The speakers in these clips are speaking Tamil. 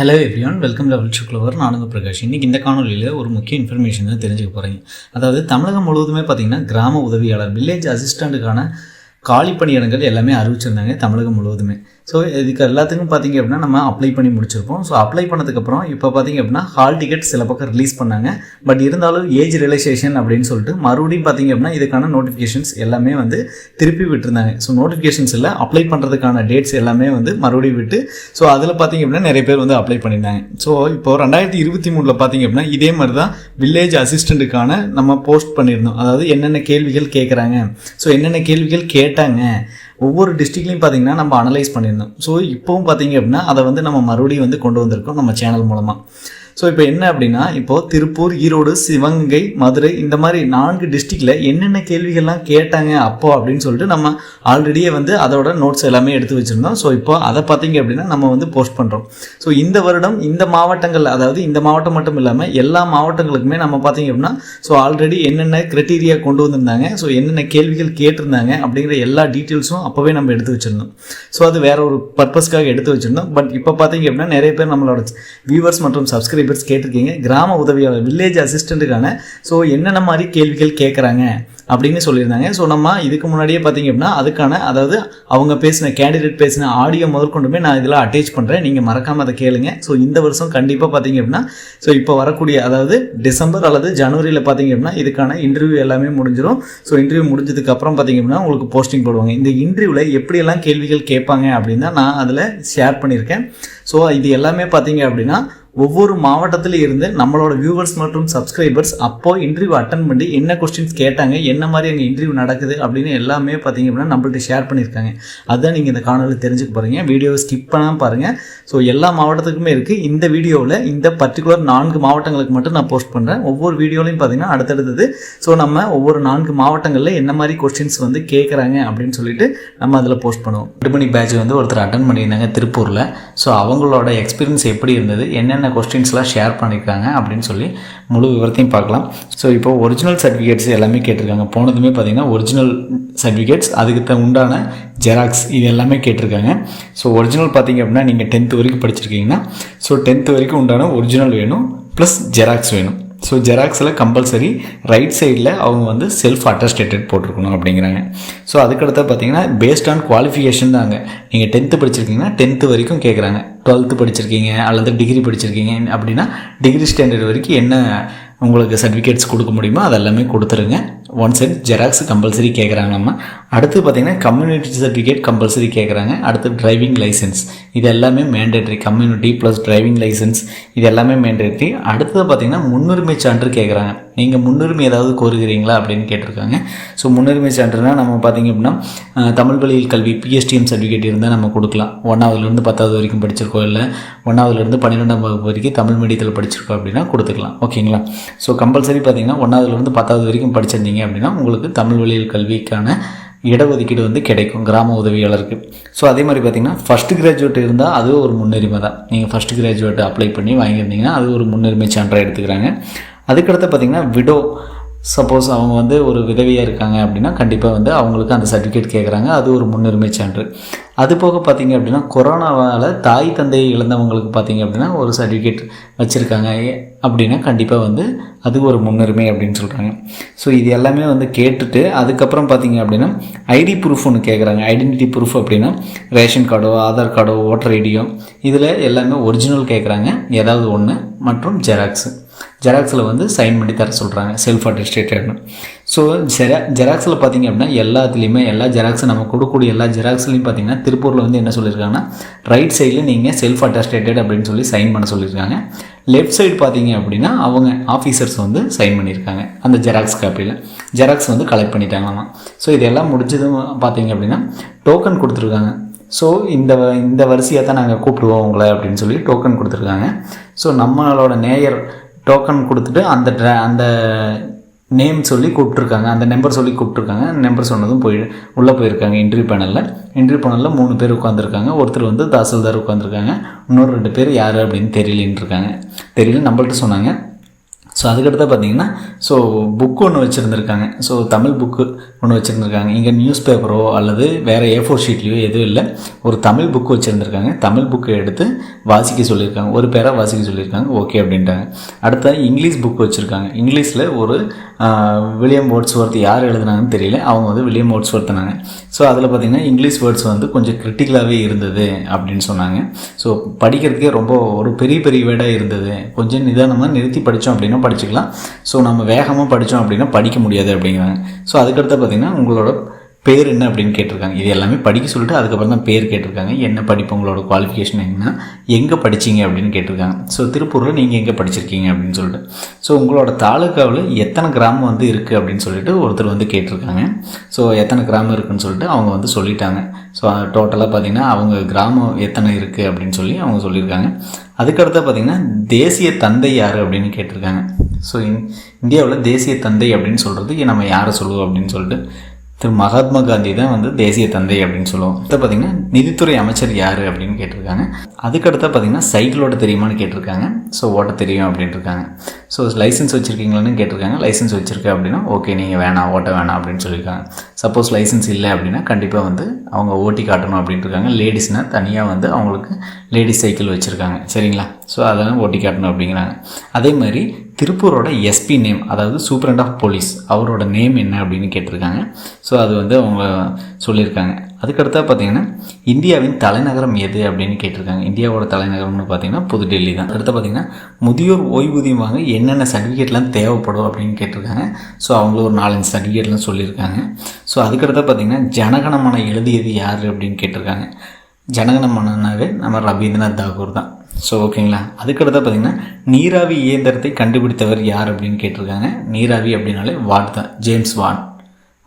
ஹலோ எவ்ரியான் வெல்கம் லெவல் சுக்லவர் நானுங்க பிரகாஷ். இன்றைக்கி இந்த காணொலியில் ஒரு முக்கிய இன்ஃபர்மேஷன் தான் தெரிஞ்சுக்க போகிறீங்க அதாவது தமிழகம் முழுவதுமே பார்த்தீங்கன்னா கிராம உதவியாளர் வில்லேஜ் அசிஸ்டண்ட்டுக்கான காலி பணியிடங்கள் எல்லாமே அறிவிச்சிருந்தாங்க தமிழகம் முழுவதுமே. ஸோ இதுக்கு எல்லாத்துக்கும் பார்த்தீங்க அப்படின்னா நம்ம அப்ளை பண்ணி முடிச்சிருப்போம். ஸோ அப்ளை பண்ணதுக்கப்புறம் இப்போ பார்த்தீங்க அப்படின்னா ஹால் டிக்கெட் சில பக்கம் ரிலீஸ் பண்ணாங்க. பட் இருந்தாலும் ஏஜ் ரிலேஷேஷன் அப்படின்னு சொல்லிட்டு மறுபடியும் பார்த்தீங்க அப்படின்னா இதுக்கான நோட்டிஃபிகேஷன்ஸ் எல்லாமே வந்து திருப்பி விட்டுருந்தாங்க. ஸோ நோட்டிஃபிகேஷன்ஸ் இல்லை அப்ளை பண்ணுறதுக்கான டேட்ஸ் எல்லாமே வந்து மறுபடியும் விட்டு ஸோ அதில் பார்த்தீங்க அப்படின்னா நிறைய பேர் வந்து அப்ளை பண்ணியிருந்தாங்க. ஸோ இப்போ ரெண்டாயிரத்தி இருபத்தி மூணில் பார்த்தீங்க அப்படின்னா இதே மாதிரி தான் வில்லேஜ் அசிஸ்டண்ட்டுக்கான நம்ம போஸ்ட் பண்ணியிருந்தோம். அதாவது என்னென்ன கேள்விகள் கேட்குறாங்க ஸோ என்னென்ன கேள்விகள் கேட்டாங்க. ஒவ்வொரு டிஸ்ட்ரிக்ட்லையும் பார்த்தீங்கன்னா நம்ம அனலைஸ் பண்ணியிருந்தோம். ஸோ இப்போவும் பார்த்தீங்க அப்படின்னா அதை வந்து நம்ம மறுபடியும் வந்து கொண்டு வந்திருக்கோம் நம்ம சேனல் மூலமாக ஸோ இப்போ என்ன அப்படின்னா இப்போது திருப்பூர் ஈரோடு சிவகங்கை மதுரை இந்த மாதிரி நான்கு டிஸ்ட்ரிக்டில் என்னென்ன கேள்விகள்லாம் கேட்டாங்க அப்போ அப்படின்னு சொல்லிட்டு நம்ம ஆல்ரெடியே வந்து அதோட நோட்ஸ் எல்லாமே எடுத்து வச்சுருந்தோம். ஸோ இப்போ அதை பார்த்தீங்க அப்படின்னா நம்ம வந்து போஸ்ட் பண்ணுறோம் ஸோ இந்த வருடம் இந்த மாவட்டங்கள் அதாவது இந்த மாவட்டம் மட்டும் இல்லாமல் எல்லா மாவட்டங்களுக்குமே நம்ம பார்த்தீங்க அப்படின்னா ஸோ ஆல்ரெடி என்னென்ன கிரைட்டீரியா கொண்டு வந்திருந்தாங்க? ஸோ என்னென்ன கேள்விகள் கேட்டிருந்தாங்க? அப்படிங்கிற எல்லா டீட்டெயில்ஸும் அப்போவே நம்ம எடுத்து வச்சுருந்தோம். ஸோ அது வேற ஒரு பர்பஸ்க்காக எடுத்து வச்சுருந்தோம். பட் இப்போ பார்த்தீங்க அப்படின்னா நிறைய பேர் நம்மளோட வியூவர்ஸ் மற்றும் சப்ஸ்கிரைபர்ஸ் கேட்டிருக்கீங்க. கிராம உதவியாளர் வில்லேஜ் அசிஸ்டண்ட்டுக்கான ஸோ என்னென்ன மாதிரி கேள்விகள் கேட்குறாங்க அப்படின்னு சொல்லியிருந்தாங்க. ஸோ நம்ம இதுக்கு முன்னாடியே பார்த்தீங்க அப்படின்னா அதுக்கான அதாவது அவங்க பேசின கேண்டிடேட் பேசின ஆடியோ முதற்கொண்டுமே நான் இதெல்லாம் அட்டேச் பண்ணுறேன் நீங்கள் மறக்காமல் அதை கேளுங்க. ஸோ இந்த வருஷம் கண்டிப்பாக பார்த்தீங்க அப்படின்னா ஸோ இப்போ வரக்கூடிய அதாவது டிசம்பர் அல்லது ஜனவரியில் பார்த்தீங்க அப்படின்னா இதுக்கான இன்டர்வியூ எல்லாமே முடிஞ்சிடும் ஸோ இன்டர்வியூ முடிஞ்சதுக்கு அப்புறம் பார்த்தீங்க அப்படின்னா உங்களுக்கு போஸ்டிங் போடுவாங்க. இந்த இன்டர்வியூவில் எப்படியெல்லாம் கேள்விகள் கேட்பாங்க அப்படின்னு தான் நான் அதில் ஷேர் பண்ணியிருக்கேன். ஸோ இது எல்லாமே பார்த்தீங்க அப்படின்னா ஒவ்வொரு மாவட்டத்தில் இருந்து நம்மளோட வியூவர்ஸ் மற்றும் சப்ஸ்கிரைபர்ஸ் அப்போ இன்டர்வியூ அட்டன் பண்ணி என்ன கொஸ்டின்ஸ் கேட்டாங்க என்ன மாதிரி அங்கே இன்டர்வியூ நடக்குது அப்படின்னு எல்லாமே பார்த்தீங்க அப்படின்னா நம்மள்ட்ட ஷேர் பண்ணியிருக்காங்க. அதுதான் நீங்கள் இந்த காணொலியில் தெரிஞ்சுக்க போகிறீங்க வீடியோவை ஸ்கிப் பண்ணாமல் பாருங்கள் ஸோ எல்லா மாவட்டத்துக்குமே இருக்குது இந்த வீடியோவில் இந்த பர்டிகுலர் நான்கு மாவட்டங்களுக்கு மட்டும் நான் போஸ்ட் பண்ணுறேன் ஒவ்வொரு வீடியோலையும் பார்த்தீங்கன்னா அடுத்தடுத்தது. ஸோ நம்ம ஒவ்வொரு நான்கு மாவட்டங்களில் என்ன மாதிரி கொஸ்டின்ஸ் வந்து கேட்குறாங்க அப்படின்னு சொல்லிட்டு நம்ம அதில் போஸ்ட் பண்ணுவோம். எட்டு மணி பேட்ச் வந்து ஒருத்தர் அட்டன் பண்ணியிருந்தாங்க திருப்பூரில். ஸோ அவங்களோட எக்ஸ்பீரியன்ஸ் எப்படி இருந்தது? என்னென்ன கொஸ்டின்ஸ்லாம் ஷேர் பண்ணியிருக்காங்க அப்படின்னு சொல்லி முழு விவரத்தையும் பார்க்கலாம். ஸோ இப்போ ஒரிஜினல் சர்டிஃபிகேட்ஸ் எல்லாமே கேட்டிருக்காங்க. போனதுமே பார்த்தீங்கன்னா ஒரிஜினல் சர்டிஃபிகேட்ஸ் அதுக்கு உண்டான ஜெராக்ஸ் இது எல்லாமே கேட்டிருக்காங்க. ஸோ ஒரிஜினல் பார்த்தீங்க அப்படின்னா நீங்கள் டென்த்து வரைக்கும் படிச்சிருக்கீங்கன்னா ஸோ டென்த்து வரைக்கும் உண்டான ஒரிஜினல் வேணும் ப்ளஸ் ஜெராக்ஸ் வேணும். ஸோ ஜெராக்ஸில் கம்பல்சரி ரைட் சைடில் அவங்க வந்து செல்ஃப் அட்டஸ்டேட்டட் போட்டிருக்கணும் அப்படிங்கிறாங்க. ஸோ அதுக்கடுத்து பார்த்தீங்கன்னா பேஸ்ட் ஆன் குவாலிஃபிகேஷன் தாங்க. நீங்கள் டென்த்து படிச்சிருக்கீங்கன்னா டென்த்து வரைக்கும் கேட்குறாங்க டுவெல்த்து படிச்சிருக்கீங்க அல்லது டிகிரி படிச்சிருக்கீங்க அப்படின்னா டிகிரி ஸ்டாண்டர்ட் வரைக்கும் என்ன உங்களுக்கு சர்டிஃபிகேட்ஸ் கொடுக்க முடியுமோ அதெல்லாமே கொடுத்துருங்க. ஒன் செட் ஜெராக்ஸ் கம்பல்சரி கேட்குறாங்க நம்ம. அடுத்து பார்த்தீங்கன்னா கம்யூனிட்டி சர்டிஃபிகேட் கம்பல்சரி கேட்குறாங்க அடுத்து டிரைவிங் லைசன்ஸ் இது எல்லாமே mandatory community plus driving licence இது எல்லாமே மேண்டேட்ரி அடுத்தது பார்த்தீங்கன்னா முன்னுரிமை சான்று கேட்குறாங்க நீங்கள் முன்னுரிமை ஏதாவது கோருகிறீங்களா அப்படின்னு கேட்டிருக்காங்க. ஸோ முன்னுரிமை சான்றுனா நம்ம பார்த்தீங்க அப்படின்னா தமிழ் வழியில் கல்வி பிஎஸ்டிஎம் சர்டிஃபிகேட் இருந்தால் நம்ம கொடுக்கலாம். ஒன்றாவதுலேருந்து பத்தாவது வரைக்கும் படிச்சிருக்கோம். இல்லை ஒன்றாவதுலேருந்து பன்னிரெண்டாம் வகுப்பு வரைக்கும் தமிழ் மீடியத்தில் படிச்சிருக்கோம் அப்படின்னா கொடுத்துக்கலாம். ஓகேங்களா ஸோ கம்பல்சரி பார்த்தீங்கன்னா ஒன்றாவதுலேருந்து பத்தாவது வரைக்கும் படிச்சிருந்தீங்க அப்படின்னா உங்களுக்கு தமிழ் வழியில் கல்விக்கான இடஒதுக்கீடு வந்து கிடைக்கும் கிராம உதவியாளருக்கு. ஸோ அதே மாதிரி பார்த்தீங்கன்னா ஃபஸ்ட் கிராஜுவேட் இருந்தால் அது ஒரு முன்னுரிமை தான். நீங்கள் ஃபஸ்ட் கிராஜுவேட் அப்ளை பண்ணி வாங்கியிருந்தீங்கன்னா அது ஒரு முன்னுரிமை சான்றாக எடுத்துக்கிறாங்க. அதுக்கடுத்து பார்த்தீங்கன்னா விடோ சப்போஸ் அவங்க வந்து ஒரு விதவியாக இருக்காங்க அப்படின்னா கண்டிப்பாக வந்து அவங்களுக்கு அந்த சர்டிஃபிகேட் கேட்குறாங்க அது ஒரு முன்னுரிமை சான்று. அது போக பார்த்தீங்க அப்படின்னா கொரோனாவால் தாய் தந்தையை இழந்தவங்களுக்கு பார்த்தீங்க அப்படின்னா ஒரு சர்டிஃபிகேட் வச்சுருக்காங்க. அப்படின்னா கண்டிப்பாக வந்து அது ஒரு முன்னுரிமை அப்படின்னு சொல்கிறாங்க ஸோ இது எல்லாமே வந்து கேட்டுட்டு அதுக்கப்புறம் பார்த்தீங்க அப்படின்னா ஐடி ப்ரூஃப் ஒன்று கேட்குறாங்க ஐடென்டிட்டி ப்ரூஃப் அப்படின்னா ரேஷன் கார்டோ ஆதார் கார்டோ ஓட்டர் ஐடியோ இதில் எல்லாமே ஒரிஜினல் கேட்குறாங்க ஏதாவது ஒன்று மற்றும் ஜெராக்ஸு ஜெராக்ஸில் வந்து சைன் பண்ணி தர சொல்கிறாங்க செல்ஃப் அட்டஸ்டேட்டட்னு ஸோ ஜெரா ஜெராக்ஸில் பார்த்தீங்க அப்படின்னா எல்லாத்துலேயுமே எல்லா ஜெராக்ஸும் நம்ம கொடுக்கக்கூடிய எல்லா ஜெராக்ஸ்லையும் பார்த்தீங்கன்னா திருப்பூரில் வந்து என்ன சொல்லியிருக்காங்கன்னா ரைட் சைடில் நீங்கள் செல்ஃப் அட்டஸ்டேட்டட் அப்படின்னு சொல்லி சைன் பண்ண சொல்லியிருக்காங்க லெஃப்ட் சைடு பார்த்தீங்க அப்படின்னா அவங்க ஆஃபீஸர்ஸ் வந்து சைன் பண்ணியிருக்காங்க அந்த ஜெராக்ஸ் காப்பியில் ஜெராக்ஸ் வந்து கலெக்ட் பண்ணிட்டாங்களாம். ஸோ இதெல்லாம் முடிஞ்சதும் பார்த்தீங்க அப்படின்னா டோக்கன் கொடுத்துருக்காங்க. ஸோ இந்த இந்த வரிசையாக தான் நாங்கள் கூப்பிடுவோம் உங்களை அப்படின்னு சொல்லி டோக்கன் கொடுத்துருக்காங்க. ஸோ நம்மளோட நேயர் டோக்கன் கொடுத்துட்டு அந்த ட்ர அந்த நேம் சொல்லி கூப்பிட்ருக்காங்க அந்த நம்பர் சொல்லி கூப்பிட்ருக்காங்க நம்பர் சொன்னதும் போய் உள்ளே போயிருக்காங்க இன்டர்வியூ பேனலில் இன்டர்வியூ பேனலில் மூணு பேர் உட்காந்துருக்காங்க ஒருத்தர் வந்து தாசில்தார் உட்காந்துருக்காங்க இன்னொரு ரெண்டு பேர் யார் அப்படின்னு தெரியலன்னு இருக்காங்க. தெரியல நம்மள்ட்ட சொன்னாங்க. ஸோ அதுக்கடுத்து பார்த்தீங்கன்னா ஸோ புக்கு ஒன்று வச்சுருந்துருக்காங்க. ஸோ தமிழ் புக்கு ஒன்று வச்சுருந்துருக்காங்க. இங்கே நியூஸ் பேப்பரோ அல்லது வேறு ஏ ஃபோர் ஷீட்லேயோ எதுவும் இல்லை. ஒரு தமிழ் புக்கு வச்சுருந்துருக்காங்க. தமிழ் புக்கை எடுத்து வாசிக்க சொல்லியிருக்காங்க. ஒரு பேராக வாசிக்க சொல்லியிருக்காங்க. ஓகே அப்படின்ட்டாங்க. அடுத்த இங்கிலீஷ் புக் வச்சுருக்காங்க. இங்கிலீஷில் ஒரு வில்லியம் வில்லியம் வேர்ட்ஸ்வொர்த் யார் எழுதுனாங்கன்னு தெரியல. அவங்க வந்து வில்லியம் வேர்ட்ஸ்வொர்த்னாங்க ஸோ அதில் பார்த்தீங்கன்னா இங்கிலீஷ் வேர்ட்ஸ் வந்து கொஞ்சம் கிரிட்டிக்கலாகவே இருந்தது அப்படின்னு சொன்னாங்க. ஸோ படிக்கிறதுக்கே ரொம்ப ஒரு பெரிய பெரிய வேர்டாக இருந்தது. கொஞ்சம் நிதானமாக நிறுத்தி படித்தோம் அப்படின்னா படிச்சுக்கலாம். ஸோ நம்ம வேகமாக படித்தோம் அப்படின்னா படிக்க முடியாது அப்படிங்கிறாங்க. ஸோ அதுக்கடுத்து பார்த்திங்கன்னா உங்களோட பேர் என்ன அப்படின்னு கேட்டிருக்காங்க. இது எல்லாமே படிக்க சொல்லிட்டு அதுக்கப்புறம் தான் பேர் கேட்டிருக்காங்க. என்ன படிப்பு உங்களோட குவாலிஃபிகேஷன் என்ன எங்கே படிச்சிங்க அப்படின்னு கேட்டிருக்காங்க. ஸோ திருப்பூரில் நீங்கள் எங்கே படிச்சிருக்கீங்க அப்படின்னு சொல்லிட்டு. ஸோ உங்களோட தாலுக்காவில் எத்தனை கிராமம் வந்து இருக்குது அப்படின்னு சொல்லிட்டு ஒருத்தர் வந்து கேட்டிருக்காங்க. ஸோ எத்தனை கிராமம் இருக்குன்னு சொல்லிட்டு அவங்க வந்து சொல்லிட்டாங்க. ஸோ டோட்டலாக பார்த்தீங்கன்னா அவங்க கிராமம் எத்தனை இருக்குது அப்படின்னு சொல்லி அவங்க சொல்லியிருக்காங்க. அதுக்கடுத்து பார்த்தீங்கன்னா தேசிய தந்தை யார் அப்படின்னு கேட்டிருக்காங்க. ஸோ இந்தியாவில் தேசிய தந்தை அப்படின்னு சொல்கிறது நம்ம யாரை சொல்லுவோம் அப்படின்னு சொல்லிட்டு திரு மகாத்மா காந்தி தான் வந்து தேசிய தந்தை அப்படின்னு சொல்லுவோம். அடுத்து பார்த்தீங்கன்னா நிதித்துறை அமைச்சர் யார் அப்படின்னு கேட்டிருக்காங்க. அதுக்கடுத்து பார்த்தீங்கன்னா சைக்கிளோட தெரியுமான்னு கேட்டிருக்காங்க. ஸோ ஓட்ட தெரியும் அப்படின்ட்டு இருக்காங்க. ஸோ லைசன்ஸ் வச்சுருக்கீங்களான்னு கேட்டிருக்காங்க. லைசன்ஸ் வச்சுருக்கேன் அப்படின்னா ஓகே நீங்கள் வேணாம் ஓட்ட வேணாம் அப்படின்னு சொல்லியிருக்காங்க. சப்போஸ் லைசன்ஸ் இல்லை அப்படின்னா கண்டிப்பாக வந்து அவங்க ஓட்டி காட்டணும் அப்படின்ட்டு இருக்காங்க. லேடிஸ்னால் தனியாக வந்து அவங்களுக்கு லேடிஸ் சைக்கிள் வச்சுருக்காங்க. சரிங்களா? ஸோ அதெல்லாம் ஓட்டி காட்டணும் அப்படிங்கிறாங்க. அதே மாதிரி திருப்பூரோட எஸ்பி நேம் அதாவது சூப்பரண்ட் ஆஃப் போலீஸ் அவரோட நேம் என்ன அப்படின்னு கேட்டிருக்காங்க. ஸோ அது வந்து அவங்க சொல்லியிருக்காங்க. அதுக்கடுத்தா பார்த்தீங்கன்னா இந்தியாவின் தலைநகரம் எது அப்படின்னு கேட்டிருக்காங்க. இந்தியாவோட தலைநகரம்னு பார்த்தீங்கன்னா புதுடெல்லி தான். அடுத்து பார்த்தீங்கன்னா முதியோர் ஓய்வூதியம் வாங்க என்னென்ன சர்டிஃபிகேட்லாம் தேவைப்படும் அப்படின்னு கேட்டிருக்காங்க. ஸோ அவங்களும் ஒரு நாலஞ்சு சர்டிஃபிகேட்லாம் சொல்லியிருக்காங்க. ஸோ அதுக்கடுத்தா பார்த்தீங்கன்னா ஜனகணமனை எழுதியது யார் அப்படின்னு கேட்டிருக்காங்க. ஜனகணமனனாவே நம்ம ரவீந்திரநாத் தாகூர் தான். ஸோ ஓகேங்களா? அதுக்கடுத்து பார்த்தீங்கன்னா நீராவி இயந்திரத்தை கண்டுபிடித்தவர் யார் அப்படின்னு கேட்டிருக்காங்க. நீராவி அப்படின்னாலே வாட் தான். ஜேம்ஸ் வாட்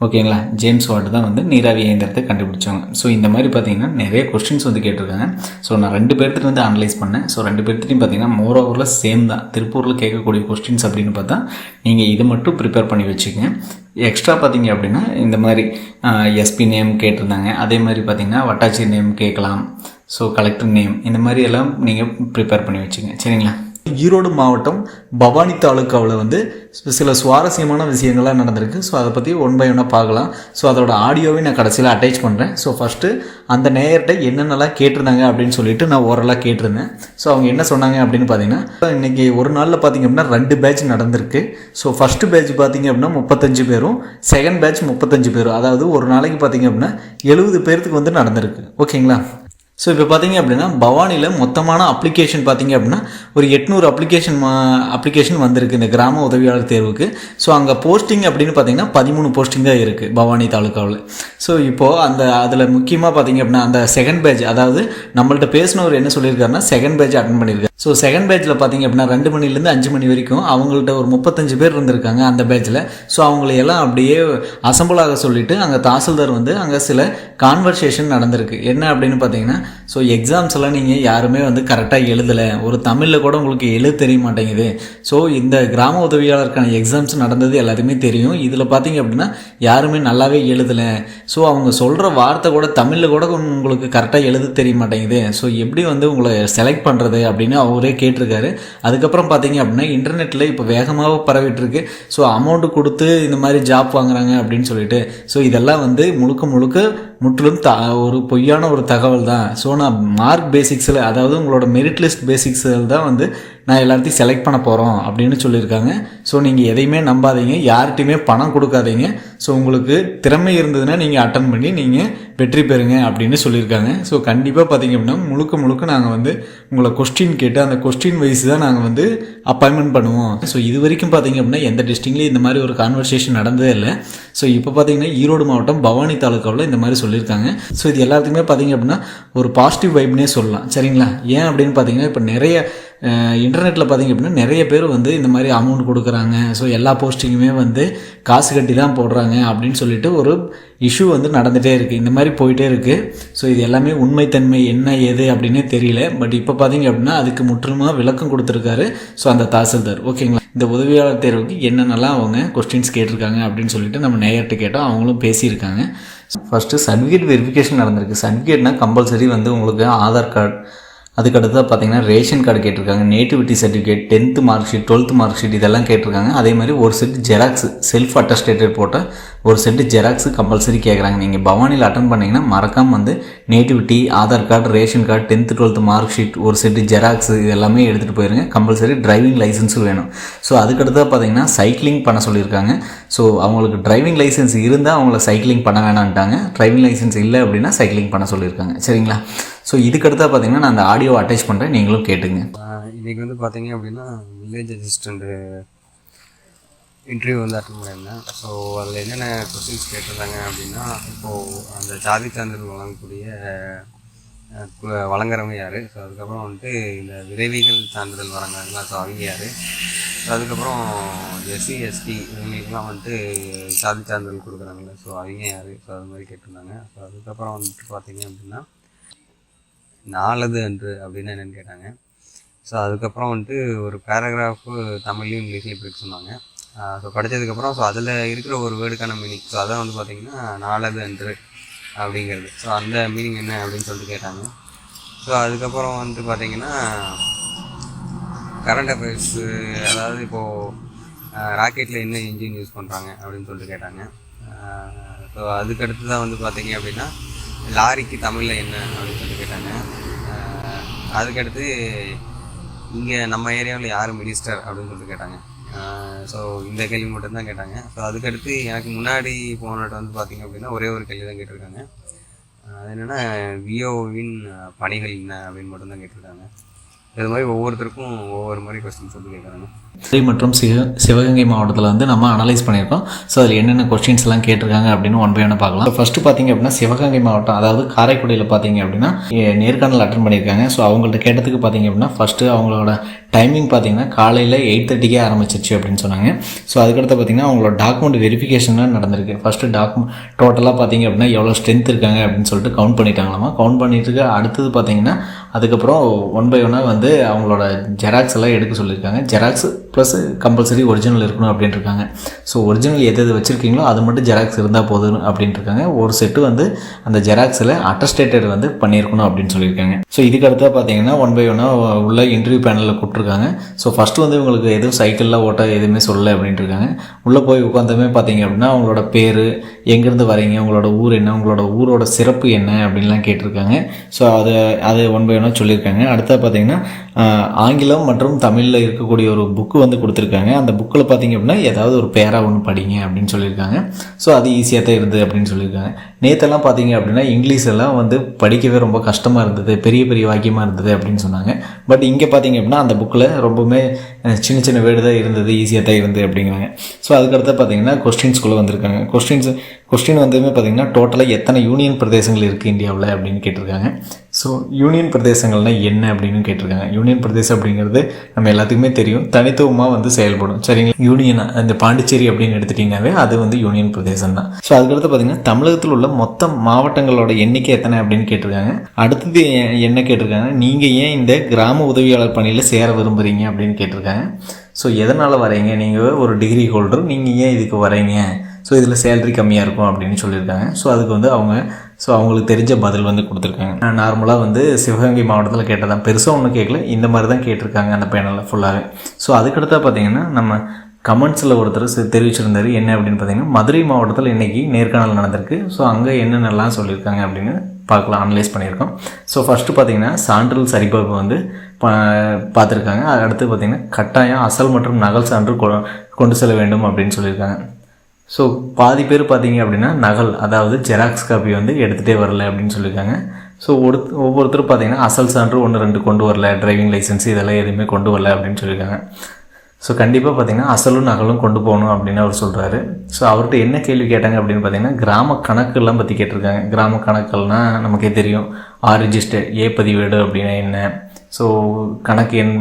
ஓகேங்களா? ஜேம்ஸ் வாட் தான் வந்து நீராவி இயந்திரத்தை கண்டுபிடிச்சவங்க. ஸோ இந்த மாதிரி பார்த்தீங்கன்னா நிறைய கொஸ்டின்ஸ் வந்து கேட்டிருக்காங்க. ஸோ நான் ரெண்டு பேர்த்துட்டு வந்து அனலைஸ் பண்ணேன். ஸோ ரெண்டு பேர்த்துட்டையும் பார்த்தீங்கன்னா மோர் ஓவரில் சேம் தான். திருப்பூரில் கேட்கக்கூடிய கொஸ்டின்ஸ் அப்படின்னு பார்த்தா நீங்கள் இது மட்டும் ப்ரிப்பேர் பண்ணி வச்சுக்கங்க. எக்ஸ்ட்ரா பார்த்தீங்க அப்படின்னா இந்த மாதிரி எஸ்பி நேம் கேட்டிருந்தாங்க. அதே மாதிரி பார்த்தீங்கன்னா வட்டாட்சி நேம் கேட்கலாம். ஸோ கலெக்டர் நேம் இந்த மாதிரி எல்லாம் நீங்கள் ப்ரிப்பேர் பண்ணி வச்சுங்க சரிங்களா? ஈரோடு மாவட்டம் பவானி தாலுக்காவில் வந்து சில சுவாரஸ்யமான விஷயங்கள்லாம் நடந்திருக்கு. ஸோ அதை பற்றி ஒன் பை ஒன்னாக பார்க்கலாம். ஸோ அதோட ஆடியோவை நான் கடைசியில் அட்டாச் பண்ணுறேன் ஸோ ஃபஸ்ட்டு அந்த நேயர்கிட்ட என்னென்னலாம் கேட்டிருந்தாங்க அப்படின்னு சொல்லிட்டு நான் ஓரலாக கேட்டிருந்தேன். ஸோ அவங்க என்ன சொன்னாங்க அப்படின்னு பார்த்தீங்கன்னா இன்றைக்கி ஒரு நாளில் பார்த்தீங்க அப்படின்னா ரெண்டு பேட்ச் நடந்திருக்கு. ஸோ ஃபஸ்ட்டு பேட்ச் பார்த்தீங்க அப்படின்னா முப்பத்தஞ்சு பேரும் செகண்ட் பேட்ச் முப்பத்தஞ்சு பேரும். அதாவது ஒரு நாளைக்கு பார்த்தீங்க அப்படின்னா எழுபது பேர்த்துக்கு வந்து நடந்திருக்கு. ஓகேங்களா ஸோ இப்போ பார்த்தீங்க அப்படின்னா பவானியில் மொத்தமான அப்ளிகேஷன் பார்த்தீங்க அப்படின்னா ஒரு எட்நூறு அப்ளிகேஷன் அப்ளிகேஷன் வந்திருக்கு இந்த கிராம உதவியாளர் தேர்வுக்கு. ஸோ அங்கே போஸ்டிங் அப்படின்னு பார்த்தீங்கன்னா பதிமூணு போஸ்டிங் தான் இருக்குது பவானி தாலுக்காவில் ஸோ இப்போது அந்த அதில் முக்கியமாக பார்த்தீங்க அப்படின்னா அந்த செகண்ட் பேட்ச் அதாவது நம்மள்ட்ட பேசினவர் என்ன சொல்லியிருக்காருன்னா செகண்ட் பேட்ச் அட்டன் பண்ணியிருக்காரு. ஸோ செகண்ட் பேட்சில் பார்த்தீங்க அப்படின்னா ரெண்டு மணிலேருந்து அஞ்சு மணி வரைக்கும் அவங்கள்ட்ட ஒரு முப்பத்தஞ்சு பேர் இருந்திருக்காங்க அந்த பேட்ச்சில் ஸோ அவங்களையெல்லாம் அப்படியே அசம்பிளாக சொல்லிவிட்டு சொல்லிட்டு அங்கே தாசில்தார் வந்து அங்கே சில கான்வர்சேஷன் நடந்திருக்கு. என்ன அப்படின்னு பார்த்தீங்கன்னா ஸோ எக்ஸாம்ஸ் எல்லாம் நீங்கள் யாருமே வந்து கரெக்டாக எழுதலை. ஒரு தமிழில் கூட உங்களுக்கு எழுத தெரிய மாட்டேங்குது. ஸோ இந்த கிராம உதவியாளருக்கான எக்ஸாம்ஸ் நடந்தது எல்லாத்துக்குமே தெரியும். இதில் பார்த்தீங்க அப்படின்னா யாருமே நல்லாவே எழுதலை. ஸோ அவங்க சொல்கிற வார்த்தை கூட தமிழில் கூட உங்களுக்கு கரெக்டாக எழுத தெரிய மாட்டேங்குது. ஸோ எப்படி வந்து உங்களை செலக்ட் பண்ணுறது அப்படின்னு அவங்க அவரே கேட்டிருக்காரு. அதுக்கப்புறம் பார்த்தீங்க அப்படின்னா இன்டர்நெட்டில் இப்போ வேகமாக பரவிட்டு இருக்கு ஸோ அமௌண்ட் கொடுத்து இந்த மாதிரி ஜாப் வாங்குறாங்க அப்படின்னு சொல்லிட்டு. ஸோ இதெல்லாம் வந்து முழுக்க முழுக்க முற்றிலும் த ஒரு பொய்யான ஒரு தகவல் தான் ஸோ நான் மார்க் பேசிக்ஸில் அதாவது உங்களோட மெரிட் லிஸ்ட் பேசிக்ஸில் தான் வந்து நான் எல்லாத்தையும் செலக்ட் பண்ண போகிறோம் அப்படின்னு சொல்லியிருக்காங்க. ஸோ நீங்கள் எதையுமே நம்பாதீங்க. யார்கிட்டையுமே பணம் கொடுக்காதீங்க. ஸோ உங்களுக்கு திறமை இருந்ததுன்னா நீங்கள் அட்டன் பண்ணி நீங்கள் வெற்றி பெறுங்க அப்படின்னு சொல்லியிருக்காங்க. ஸோ கண்டிப்பாக பார்த்தீங்க அப்படின்னா முழுக்க முழுக்க நாங்கள் வந்து உங்களை கொஸ்டின் கேட்டு அந்த கொஸ்டின் வைஸ் தான் நாங்கள் வந்து அப்பாயின்மெண்ட் பண்ணுவோம். ஸோ இது வரைக்கும் பார்த்தீங்க அப்படின்னா எந்த டிஸ்ட்ரிக்ட்லேயும் இந்த மாதிரி ஒரு கான்வர்சேஷன் நடந்ததே இல்லை. ஸோ இப்போ பார்த்தீங்கன்னா ஈரோடு மாவட்டம் பவானி தாலுக்காவில் இந்த மாதிரி சொல்லியிருக்காங்க. ஸோ இது எல்லாத்துக்குமே பார்த்தீங்க அப்படின்னா ஒரு பாசிட்டிவ் வைப்னே சொல்லலாம். சரிங்களா? ஏன் அப்படின்னு பார்த்தீங்கன்னா இப்போ நிறைய இன்டர்நெட்டில் பார்த்தீங்க அப்படின்னா நிறைய பேர் வந்து இந்த மாதிரி அமௌண்ட் கொடுக்குறாங்க. ஸோ எல்லா போஸ்டிங்குமே வந்து காசு கட்டி தான் போடுறாங்க அப்படின்னு சொல்லிட்டு ஒரு இஷ்யூ வந்து நடந்துகிட்டே இருக்குது இந்த மாதிரி போயிட்டே இருக்குது ஸோ இது எல்லாமே உண்மைத்தன்மை என்ன ஏது அப்படின்னே தெரியல. பட் இப்போ பார்த்தீங்க அப்படின்னா அதுக்கு முற்றிலுமாக விளக்கம் கொடுத்துருக்காரு. ஸோ அந்த தாசில்தார். ஓகேங்களா இந்த உதவியாளர் தேர்வுக்கு என்னென்னலாம் அவங்க கொஸ்டின்ஸ் கேட்டிருக்காங்க அப்படின்னு சொல்லிட்டு நம்ம நேயர்கிட்ட கேட்டோம். அவங்களும் பேசியிருக்காங்க. ஃபஸ்ட்டு சர்டிஃபிகேட் வெரிஃபிகேஷன் நடந்திருக்கு. சர்டிஃபிகேட்னால் கம்பல்சரி வந்து உங்களுக்கு ஆதார் கார்டு அதுக்கடுத்து பார்த்தீங்கன்னா ரேஷன் கார்டு கேட்டிருக்காங்க. Nativity certificate tenth mark sheet twelfth mark sheet இதெல்லாம் கேட்டிருக்காங்க. அதே மாதிரி ஒரு செட் ஜெராக்ஸ் செல்ஃப் அட்டஸ்டேட்டட் போட்ட ஒரு செட்டு ஜெராக்ஸ் கம்பல்சரி கேட்குறாங்க நீங்கள் பவானியில் அட்டன் பண்ணிங்கன்னா மறக்காமல் வந்து nativity Aadhaar card ration card tenth twelfth mark sheet ஒரு செட்டு ஜெராக்ஸ் இது எல்லாமே எடுத்துகிட்டு போயிருங்க. கம்பல்சரி டிரைவிங் லைசன்ஸும் வேணும். ஸோ அதுக்கடுத்து பார்த்தீங்கன்னா சைக்கிளிங் பண்ண சொல்லியிருக்காங்க. ஸோ அவங்களுக்கு டிரைவிங் லைசன்ஸ் இருந்தால் அவங்கள சைக்கிளிங் பண்ண வேணான்ட்டாங்க டிரைவிங் லைசன்ஸ் இல்லை அப்படின்னா சைக்கிளிங் பண்ண சொல்லியிருக்காங்க. சரிங்களா? ஸோ இதுக்கடுத்தா பார்த்தீங்கன்னா நான் அந்த ஆடியோ அட்டாச் பண்ணுறேன் நீங்களும் கேட்டுங்க. இன்றைக்கி வந்து பார்த்தீங்க அப்படின்னா வில்லேஜ் அசிஸ்டண்ட்டு இன்டர்வியூ வந்து அட்டன் பண்ணியிருந்தேன். ஸோ அதில் என்னென்ன கொஸ்டின்ஸ் கேட்டிருந்தாங்க அப்படின்னா இப்போது அந்த ஜாதி சான்றிதழ் வழங்கக்கூடிய வழங்குறவங்க யார்? ஸோ அதுக்கப்புறம் வந்துட்டு இந்த விரைவிகள் சான்றிதழ் வழங்குறாங்களா ஸோ அவங்க யார்? ஸோ அதுக்கப்புறம் எஸ்சி எஸ்டி இவங்களுக்குலாம் வந்துட்டு ஜாதி சான்றிதழ் கொடுக்குறாங்களே ஸோ அவங்க யார்? ஸோ அது மாதிரி கேட்டிருந்தாங்க. ஸோ அதுக்கப்புறம் வந்துட்டு பார்த்தீங்க அப்படின்னா நாலது அன்று அப்படின்னு என்னென்னு கேட்டாங்க. ஸோ அதுக்கப்புறம் வந்துட்டு ஒரு பேராகிராஃபு தமிழ்லையும் இங்கிலீஷ்லையும் பிரிக்க சொன்னாங்க. ஸோ படித்ததுக்கப்புறம் ஸோ அதில் இருக்கிற ஒரு வேர்டுக்கான மீனிங் ஸோ அதான் வந்து பார்த்திங்கன்னா நாலது அன்று அப்படிங்கிறது. ஸோ அந்த மீனிங் என்ன அப்படின்னு சொல்லிட்டு கேட்டாங்க. ஸோ அதுக்கப்புறம் வந்துட்டு பார்த்திங்கன்னா கரண்ட் அஃபேர்ஸு அதாவது இப்போது ராக்கெட்டில் என்ன இன்ஜின் யூஸ் பண்ணுறாங்க அப்படின்னு சொல்லிட்டு கேட்டாங்க. ஸோ அதுக்கடுத்து தான் வந்து பார்த்திங்க அப்படின்னா லாரிக்கு தமிழில் என்ன அப்படின்னு சொல்லிட்டு கேட்டாங்க. அதுக்கடுத்து இங்கே நம்ம ஏரியாவில் யார் மினிஸ்டர் அப்படின்னு சொல்லிட்டு கேட்டாங்க. ஸோ இந்த கேள்வி மட்டும்தான் கேட்டாங்க. ஸோ அதுக்கடுத்து எனக்கு முன்னாடி போனட்டு வந்து பார்த்திங்க அப்படின்னா ஒரே ஒரு கேள்வி தான் கேட்டிருக்காங்க அது என்னென்னா விஓவின் பணிகள் என்ன அப்படின்னு மட்டும்தான் கேட்டிருக்காங்க. இது மாதிரி ஒவ்வொருத்தருக்கும் ஒவ்வொரு மாதிரி கொஸ்டின்ஸ் வந்து கேட்குறாங்க மதுரை மற்றும் சிவ சிவகங்கை மாவட்டத்தில் வந்து நம்ம அனலைஸ் பண்ணியிருக்கோம். ஸோ அதில் என்னென்ன கொஸ்டின்ஸ் எல்லாம் கேட்டிருக்காங்க அப்படின்னு ஒன் பை ஒன்று பார்க்கலாம். ஃபஸ்ட்டு பார்த்தீங்க அப்படின்னா சிவகங்கை மாவட்டம் அதாவது காரைக்குடியில் பார்த்தீங்க அப்படின்னா நேர்காணல் அட்டன் பண்ணியிருக்காங்க. ஸோ அவங்கள்ட்ட கேட்டதுக்கு பார்த்தீங்க அப்படின்னா ஃபஸ்ட்டு அவங்களோட டைமிங் பார்த்தீங்கன்னா காலையில் எயிட் தேர்ட்டிக்கே ஆரம்பிச்சிருச்சு அப்படின்னு சொன்னாங்க. ஸோ அதுக்கடுத்து பார்த்தீங்கன்னா அவங்களோட டாக்குமெண்ட் வெரிஃபிகேஷன்லாம் நடந்திருக்கு. ஃபஸ்ட்டு டாக்குமெண்ட் டோட்டலாக பார்த்தீங்க அப்படின்னா எவ்வளோ ஸ்ட்ரென்த் இருக்காங்க அப்படின்னு சொல்லிட்டு கவுண்ட் பண்ணிட்டாங்களாமா. கவுண்ட் பண்ணிட்டு அடுத்தது பார்த்தீங்கன்னா அதுக்கப்புறம் ஒன் பை ஒன்னாக வந்து அவங்களோட ஜெராக்ஸ் எல்லாம் எடுக்க சொல்லியிருக்காங்க. ஜெராக்ஸ் ப்ளஸ் கம்பல்சரி ஒரிஜினல் இருக்கணும் அப்படின்ட்டு இருக்காங்க. ஸோ ஒரிஜினல் எது எது வச்சுருக்கீங்களோ அது மட்டும் ஜெராக்ஸ் இருந்தால் போதும் அப்படின்ட்டு இருக்காங்க. ஒரு செட்டு வந்து அந்த ஜெராக்ஸில் அட்டஸ்டேட்டட் வந்து பண்ணியிருக்கணும் அப்படின்னு சொல்லியிருக்காங்க. ஸோ இதுக்கு அடுத்தா பார்த்தீங்கன்னா ஒன் பை ஒன்னாக உள்ள இன்டர்வியூ பேனலில் போட்டிருக்காங்க. ஸோ ஃபஸ்ட்டு வந்து இவங்களுக்கு எதுவும் சைக்கிளில் ஓட்ட எதுவுமே சொல்லலை அப்படின்ட்டு இருக்காங்க. உள்ளே போய் உட்காந்தமே பார்த்தீங்க அப்படின்னா அவங்களோட பேர் எங்கேருந்து வரீங்க? உங்களோட ஊர் என்ன? உங்களோட ஊரோட சிறப்பு என்ன? அப்படின்லாம் கேட்டிருக்காங்க. ஸோ அதை அது ஒன் பை ஒன்னாக சொல்லியிருக்காங்க. அடுத்தது பார்த்தீங்கன்னா ஆங்கிலம் மற்றும் தமிழில் இருக்கக்கூடிய ஒரு புக்கு வந்து கொடுத்துருக்காங்க. அந்த புக்கில் பார்த்தீங்க அப்படின்னா ஏதாவது ஒரு பேரா ஒன்று படிங்க அப்படின்னு சொல்லியிருக்காங்க. ஸோ அது ஈஸியாக தான் இருந்தது அப்படின்னு சொல்லியிருக்காங்க. நேற்றெல்லாம் பார்த்தீங்க அப்படின்னா இங்கிலீஷ் எல்லாம் வந்து படிக்கவே ரொம்ப கஷ்டமாக இருந்தது. பெரிய பெரிய வாக்கியமாக இருந்தது அப்படின்னு சொன்னாங்க. பட் இங்கே பார்த்தீங்க அப்படின்னா அந்த புக்கில் ரொம்பவுமே சின்ன சின்ன வேர்டு தான் இருந்தது. ஈஸியாக தான் இருந்தது அப்படிங்கிறாங்க. ஸோ அதுக்கடுத்து பார்த்தீங்கன்னா கொஸ்டின்ஸ்குள்ளே வந்திருக்காங்க. கொஸ்டின்ஸ் கொஸ்டின் வந்ததுமே பார்த்தீங்கன்னா டோட்டலாக எத்தனை யூனியன் பிரதேசங்கள் இருக்குது இந்தியாவில் அப்படின்னு கேட்டிருக்காங்க. ஸோ யூனியன் பிரதேசங்கள்னால் என்ன அப்படின்னு கேட்டிருக்காங்க. யூனியன் பிரதேசம் அப்படிங்கிறது நம்ம எல்லாத்துக்குமே தெரியும். தனித்துவமாக வந்து செயல்படும். சரிங்களா? யூனியன் இந்த பாண்டிச்சேரி அப்படின்னு எடுத்துட்டிங்கனாவே அது வந்து யூனியன் பிரதேசம் தான் ஸோ அதுக்கடுத்து பார்த்தீங்கன்னா தமிழகத்தில் உள்ள மொத்த மாவட்டங்களோட எண்ணிக்கை எத்தனை அப்படின்னு கேட்டிருக்காங்க. அடுத்தது என்ன கேட்டிருக்காங்க? நீங்கள் ஏன் இந்த கிராம உதவியாளர் பணியில் சேர விரும்புகிறீங்க அப்படின்னு கேட்டிருக்காங்க. ஸோ எதனால் வரீங்க நீங்கள் ஒரு டிகிரி ஹோல்டர் நீங்கள் ஏன் இதுக்கு வரீங்க ஸோ இதில் சேலரி கம்மியாக இருக்கும் அப்படின்னு சொல்லியிருக்காங்க. ஸோ அதுக்கு வந்து அவங்க ஸோ அவங்களுக்கு தெரிஞ்ச பதில் வந்து கொடுத்துருக்காங்க. நான் நார்மலாக வந்து சிவகங்கை மாவட்டத்தில் கேட்டதான் பெருசாக ஒன்றும் கேட்கல இந்த மாதிரி தான் கேட்டிருக்காங்க அந்த பேனலில் ஃபுல்லாகவே ஸோ அதுக்கடுத்தா பார்த்தீங்கன்னா நம்ம கமெண்ட்ஸில் ஒருத்தர் தெரிவிச்சிருந்தார். என்ன அப்படின்னு பார்த்தீங்கன்னா மதுரை மாவட்டத்தில் இன்றைக்கி நேர்காணல் நடந்திருக்கு. ஸோ அங்கே என்னென்னலாம் சொல்லியிருக்காங்க அப்படின்னு பார்க்கலாம் அனலைஸ் பண்ணியிருக்கோம். ஸோ ஃபஸ்ட்டு பார்த்தீங்கன்னா சான்றிதழ் சரிபார்ப்பு வந்து பா பார்த்துருக்காங்க அடுத்து பார்த்தீங்கன்னா கட்டாயம் அசல் மற்றும் நகல் சான்று கொ- கொண்டு செல்ல வேண்டும் அப்படின்னு சொல்லியிருக்காங்க. ஸோ பாதி பேர் பார்த்தீங்க அப்படின்னா நகல் அதாவது ஜெராக்ஸ் காப்பி வந்து எடுத்துகிட்டே வரல அப்படின்னு சொல்லியிருக்காங்க. ஸோ ஒரு ஒவ்வொருத்தரும் பார்த்தீங்கன்னா அசல் சான்று ஒன்று ரெண்டு கொண்டு வரல டிரைவிங் லைசன்ஸ் இதெல்லாம் எதுவுமே கொண்டு வரல அப்படின்னு சொல்லியிருக்காங்க. ஸோ கண்டிப்பாக பார்த்தீங்கன்னா அசலும் நகலும் கொண்டு போகணும் அப்படின்னு அவர் சொல்கிறாரு ஸோ அவர்கிட்ட என்ன கேள்வி கேட்டாங்க அப்படின்னு பார்த்தீங்கன்னா கிராம கணக்குலாம் பற்றி கேட்டிருக்காங்க. கிராம கணக்கள்னால் நமக்கே தெரியும். ஆ ரிஜிஸ்டர் ஏ பதிவேடு அப்படின்னா என்ன? ஸோ கணக்கு எண்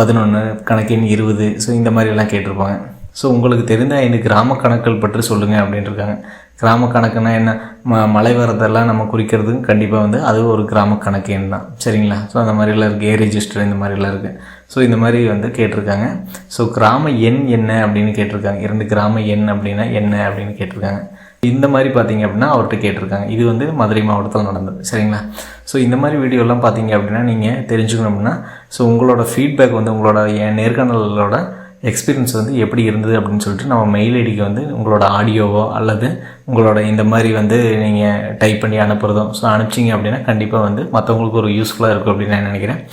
பதினொன்று கணக்கு எண் இருபது ஸோ இந்த மாதிரிலாம் கேட்டிருப்பாங்க. ஸோ உங்களுக்கு தெரிந்தால் எனக்கு கிராம கணக்குகள் பற்றி சொல்லுங்கள் அப்படின்ட்டுருக்காங்க கிராம கணக்குனா என்ன? ம மழை வரதெல்லாம் நம்ம குறிக்கிறது கண்டிப்பாக வந்து அது ஒரு கிராம கணக்கு எண் தான். சரிங்களா? ஸோ அந்த மாதிரிலாம் இருக்குது ஏ ரெஜிஸ்டர் இந்த மாதிரிலாம் இருக்குது ஸோ இந்த மாதிரி வந்து கேட்டிருக்காங்க. ஸோ கிராம எண் என்ன அப்படின்னு கேட்டிருக்காங்க. இரண்டு கிராம எண் அப்படின்னா என்ன அப்படின்னு கேட்டிருக்காங்க. இந்த மாதிரி பார்த்தீங்க அப்படின்னா அவர்கிட்ட கேட்டிருக்காங்க. இது வந்து மதுரை மாவட்டத்தில் நடந்தது. சரிங்களா? ஸோ இந்த மாதிரி வீடியோலாம் பார்த்தீங்க அப்படின்னா நீங்கள் தெரிஞ்சுக்கணும் அப்படின்னா ஸோ உங்களோட ஃபீட்பேக் வந்து உங்களோட என் நேர்காணலோட எக்ஸ்பீரியன்ஸ் வந்து எப்படி இருந்தது அப்படின்னு சொல்லிட்டு நம்ம மெயில் ஐடிக்கு வந்து உங்களோட ஆடியோவோ அல்லது உங்களோட இந்த மாதிரி வந்து நீங்கள் டைப் பண்ணி அனுப்புகிறதோ ஸோ அனுப்பிச்சிங்க அப்படின்னா கண்டிப்பாக வந்து மற்றவங்களுக்கு ஒரு யூஸ்ஃபுல்லாக இருக்கும் அப்படின்னு நான் நினைக்கிறேன்.